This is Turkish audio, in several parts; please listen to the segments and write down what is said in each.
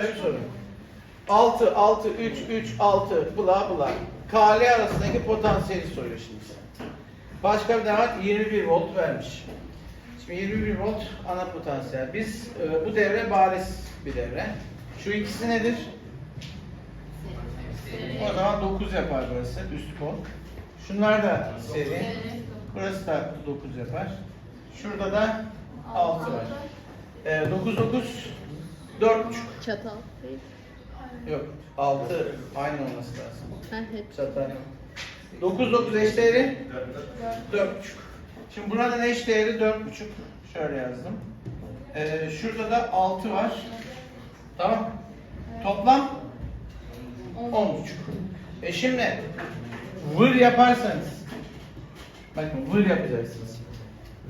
şöyle bir soru. 6, 6, 3, 3, 6, bula bula. KL arasındaki potansiyeli soruyor şimdi size. Başka bir var, 21 volt vermiş. Şimdi 21 volt ana potansiyel. Biz e, bu devre bariz bir devre. Şu ikisi nedir? O zaman 9 yapar burası üst kol. Şunlar da seri. Burası da 9 yapar. Şurada da 6 var. E, 9 9 4 Çatal değil. Yok 6 aynı olması lazım. Ha, hep. Çatal yok. 9 9 eş değeri 4,5. Şimdi buranın eş değeri 4,5. Şöyle yazdım. Ee, şurada da 6 var. Tamam. Toplam 10,5. E şimdi vır yaparsanız bakın vır yapacaksınız.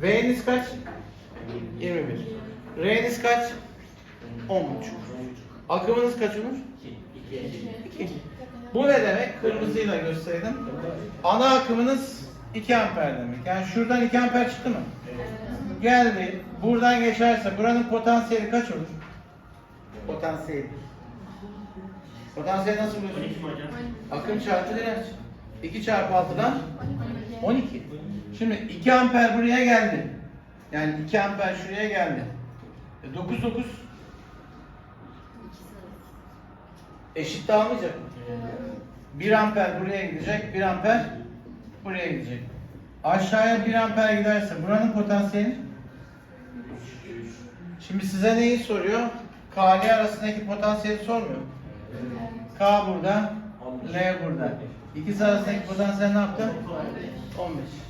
V'niz kaç? 21. R'niz kaç? 10,5. Akımınız kaç olur? 2. Bu ne demek? Kırmızıyla gösterdim. Ana akımınız 2 amper demek. Yani şuradan 2 amper çıktı mı? Geldi. Buradan geçerse buranın potansiyeli kaç olur? Potansiyeli. Potansiyeli nasıl buluyorsunuz? Akım çarpı direnç. 2 çarpı 6'dan 12. Şimdi 2 amper buraya geldi. Yani 2 amper şuraya geldi. E 9 9 eşit dağılmayacak mı? 1 amper buraya gidecek, 1 amper buraya gidecek. Aşağıya 1 amper giderse buranın potansiyeli Şimdi size neyi soruyor? K ile arasındaki potansiyeli sormuyor. K burada, L burada. İkisi arasındaki potansiyel ne yaptı? 15.